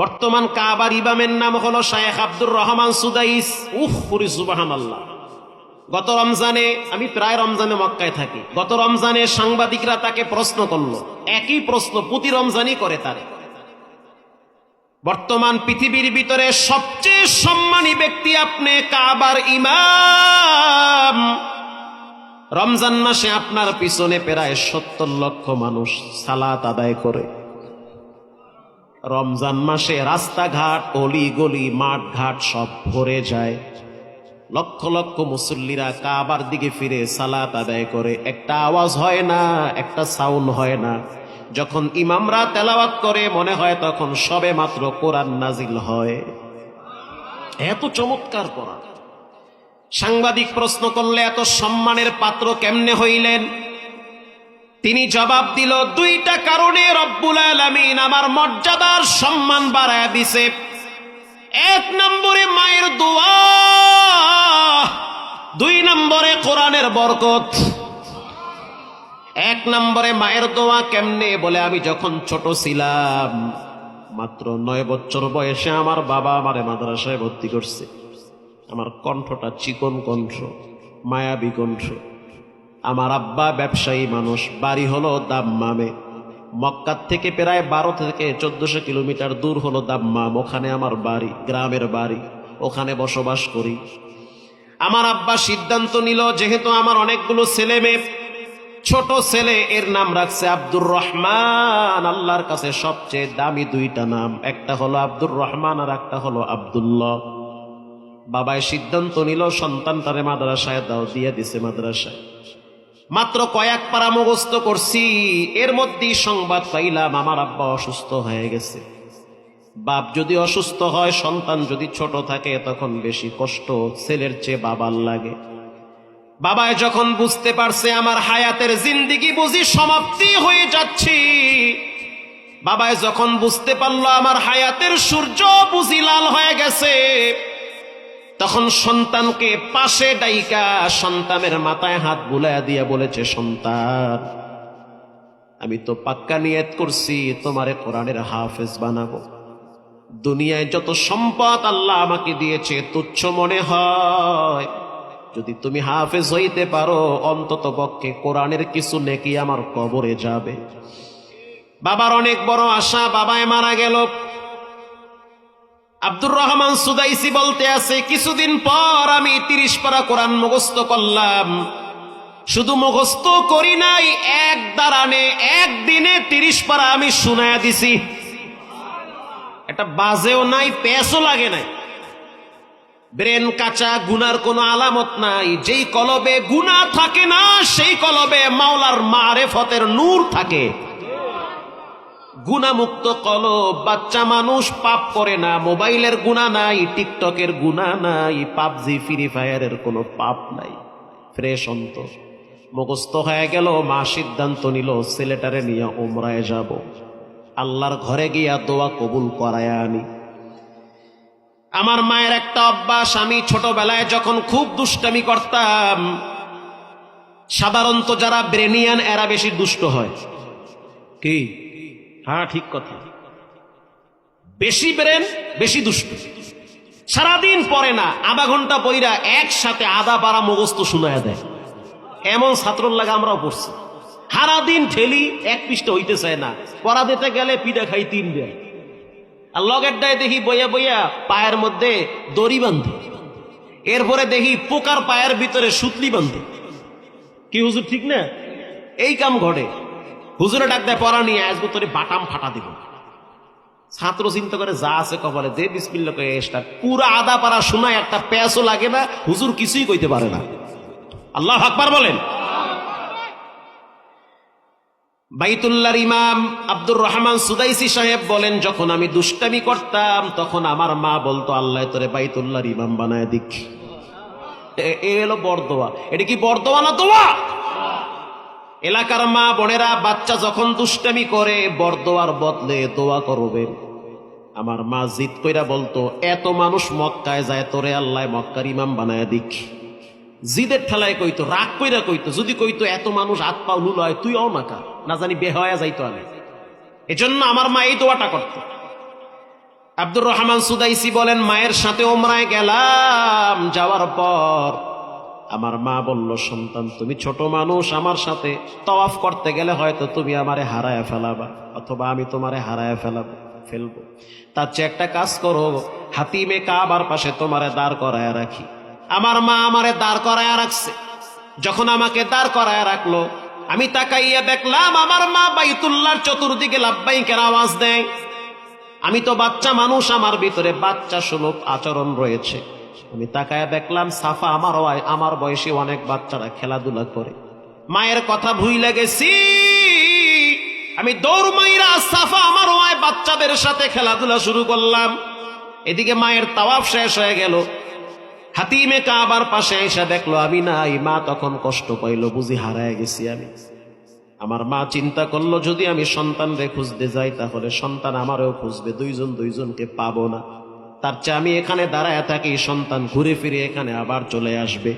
বর্তমান কাবার ইমামের নাম হলো শায়েখ আব্দুর রহমান সুদাইস। উফ, পুরি সুবাহান আল্লাহ গত রমজানে, আমি প্রায় রমজানে মক্কায় থাকি। গত রমজানে সাংবাদিকরা তাকে প্রশ্ন করল। একই প্রশ্ন, প্রতি রমজানই করে তারে। বর্তমান পৃথিবীর ভিতরে সবচেয়ে সম্মানী ব্যক্তি আপনি কাবার ইমাম। রমজান মাসে আপনার পিছনে প্রায় সত্তর লক্ষ মানুষ সালাত আদায় করে। রমজান মাসে রাস্তাঘাট অলি গলি মাঠ ঘাট সব ভরে যায়। লক্ষ লক্ষ মুসল্লিরা কাবার দিকে ফিরে সালাত আদায় করে। একটা আওয়াজ হয় না, একটা সাউন্ড হয় না। যখন ইমামরা তেলাওয়াত করে, মনে হয় তখন সবে মাত্র কোরআন নাজিল হয়। এত চমৎকার কোরআন সাংবাদিক প্রশ্ন করলে এত সম্মানের পাত্র কেমনে হইলেন? তিনি জবাব দিল, দুইটা কারণে রব্বুল আলামিন আমার মর্যাদার সম্মান বাড়ায় দিছে। এক নম্বরে মায়ের দোয়া, দুই নম্বরে কোরআনের বরকত। এক নম্বরে মায়ের দোয়া কেমনে বলে, আমি যখন ছোট ছিলাম, মাত্র নয় বছর বয়সে আমার বাবা আমারে মাদ্রাসায় ভর্তি করছে। আমার কণ্ঠটা চিকন কণ্ঠ, মায়াবী কণ্ঠ। আমার আব্বা ব্যবসায়ী মানুষ, বাড়ি হলো দাম্মামে। মক্কার থেকে প্রায় বারো থেকে চোদ্দশো কিলোমিটার দূর হলো দাম্মাম, ওখানে আমার বাড়ি, গ্রামের বাড়ি, ওখানে বসবাস করি। আমার আব্বা সিদ্ধান্ত নিল, যেহেতু আমার অনেকগুলো ছেলে মেয়ে, ছোট ছেলে, এর নাম রাখছে আব্দুর রহমান। আল্লাহর কাছে সবচেয়ে দামি দুইটা নাম, একটা হলো আব্দুর রহমান আর একটা হলো আব্দুল্লাহ। বাবায় সিদ্ধান্ত নিল সন্তান সন্তানটারে মাদ্রাসায় দাও, দিয়ে দিছে মাদ্রাসায়। মাত্র কয়েক পারা মুখস্থ করছি। এর মধ্যেই সংবাদ পাইলাম, আমার আব্বা অসুস্থ হয়ে গেছে। বাপ যদি অসুস্থ হয়, সন্তান যদি ছোট থাকে, তখন বেশি কষ্ট ছেলের চেয়ে বাবার লাগে। বাবায় যখন বুঝতে পারছে আমার হায়াতের জিন্দিগি বুঝি সমাপ্তি হয়ে যাচ্ছি। বাবায় যখন বুঝতে পারল আমার হায়াতের সূর্য বুঝি লাল হয়ে গেছে। তখন সন্তানকে পাশে ডাইকা সন্তানের মাথায় হাত বুলাইয়া দিয়া বলেছে, সন্তান, আমি তো পাক্কা নিয়ত করছি, তোমারে কোরআনের হাফেজ বানাবো। দুনিয়ায় যত সম্পদ আল্লাহ আমাকে দিয়েছে, তুচ্ছ মনে হয়। যদি তুমি হাফেজ হইতে পারো, অন্তত পক্ষে কোরআনের কিছু নেকি আমার কবরে যাবে। বাবার অনেক বড় আশা বাবায় মারা গেল আব্দুর রহমান সুদাইসি বলতে আছে, কিছুদিন পর আমি তিরিশ পারা কোরআন মুখস্থ করলাম। শুধু মুখস্থ করি নাই, এক দাঁড়ানে একদিনে তিরিশ পারা আমি শুনায়া দিছি। এটা বাজেও নাই পেসও লাগে নাই। ব্রেন কাঁচা, গুনার কোনো আলামত নাই। যেই কলবে গুনা থাকে না, সেই কলবে মাওলার মারেফতের নূর থাকে। গুণামুক্ত কলব। বাচ্চা মানুষ পাপ করে না, মোবাইলের গুণা নাই, টিকটকের গুণা নাই, পাবজি, ফ্রি ফায়ারের কোনো পাপ নাই। ফ্রেশ অন্ত। মুখস্থ হয়ে গেল, মা সিদ্ধান্ত নিল সিলেটারে নিয়ে ওমরায় যাব। আল্লাহর ঘরে গিয়া দোয়া কবুল করায় আনি। আমার মায়ের একটা অভ্যাস, আমি ছোটবেলায় যখন খুব দুষ্টামি করতাম, সাধারণত যারা ব্রেনিয়ান, এরা বেশি দুষ্ট হয়। কি? হ্যাঁ ঠিক কথা। বেশি ব্রেন বেশি দুষ্ট। সারাদিন পরে না, আধা ঘণ্টা বইরা একসাথে আধা পাড়া মুখস্থ শুনায় দেয়। এমন ছাত্র লাগে আমরাও পড়ছি। সারাদিন ঠেলি, এক পৃষ্ঠ হইতে চায় না। পড়া দিতে গেলে পিঠা খাই তিন দেয় আর লগের ডায় দেখি বইয়া বইয়া পায়ের মধ্যে দড়ি বান্ধে এরপরে দেখি পোকার পায়ের ভিতরে সুতলি বান্ধে কি হুজুর, ঠিক না? এই কাম ঘটে। হুজুরে ডাক দেয়, পড়া নিয়ে আসব তোরে বাটাম ফাটা দিব। ছাত্র চিন্তা করে যা আছে কপালে দে বিসমিল্লা কয়ে স্টার্ট পুরা আদা পাড়া শোনায় একটা প্যাসও লাগে না, হুজুর কিছুই কইতে পারে না। আল্লাহ আকবার বলেন। বাইতুল্লাহর ইমাম আব্দুর রহমান সুদাইসি সাহেব বলেন, যখন আমি দুষ্টামি করতাম, তখন আমার মা বলতো, আল্লাহ তোরে বাইতুল্লাহর ইমাম বানায় দিক। এ এ এলো বরদোয়া। এটা কি বরদোয়া না দোয়া? এলাকার মা বোনেরা বাচ্চা যখন দুষ্টামি করে, বরদোয়ার বদলে দোয়া করবে। আমার মা জিদ কইরা বলতো, এত মানুষ মক্কায় যায়, তোরে আল্লাহ মক্কার ইমাম বানায় দিক। জিদের ঠেলায় কইতো, রাগ কইরা কইতো, যদি কইতো এত মানুষ হাত পা লুল হয় তুই অ নাকা না জানি বেহয়া যাইতো আমি এজন্য আমার মা এই দোয়াটা করত। আব্দুর রহমান সুদাইসি বলেন, মায়ের সাথে ওমরায় গেলাম, যাওয়ার পর আমার মা বলল, সন্তান, তুমি ছোট মানুষ, আমার সাথে তওয়াফ করতে গেলে হয়তো তুমি আমারে হারায় ফেলাবা, অথবা আমি তোমারে হারায় ফেলাবো, ফেলব। তার চেয়ে একটা কাজ করো, হাতিমে কাবার পাশে তোমারে দাঁড় করায় রাখি। আমার মা আমারে দাঁড় করায় রাখছে। যখন আমাকে দাঁড় করায় রাখল, আমি তাকাইয়া দেখলাম, আমার মা বাইতুল্লাহর চতুর্দিকে লাভবাইকের আওয়াজ দেয়। আমি তো বাচ্চা মানুষ, আমার ভিতরে বাচ্চা সুলভ আচরণ রয়েছে। আমি তাকায় দেখলাম সাফা আমার ওয়াই- আমার বয়সী অনেক বাচ্চারা খেলাধুলা করে। মায়ের কথা ভুইলে গেছি। আমি দৌড় মাইরা সাফা আমার ওয়াই বাচ্চাদের সাথে খেলাধুলা শুরু করলাম। এদিকে মায়ের তাওয়াফ শেষ হয়ে গেল। হাতিমে কাবার পাশে এসে দেখল, আমি নাই, মা তখন কষ্ট পাইলো, বুঝি হারায় গেছি আমি। আমার মা চিন্তা করল, যদি আমি সন্তানরে খুঁজতে যাই, তাহলে সন্তান আমারও খুঁজবে, দুইজন দুইজনকে পাবো না। তার চেয়ে আমি এখানে দাঁড়ায় থাকি সন্তান ঘুরে ফিরে এখানে আবার চলে আসবে।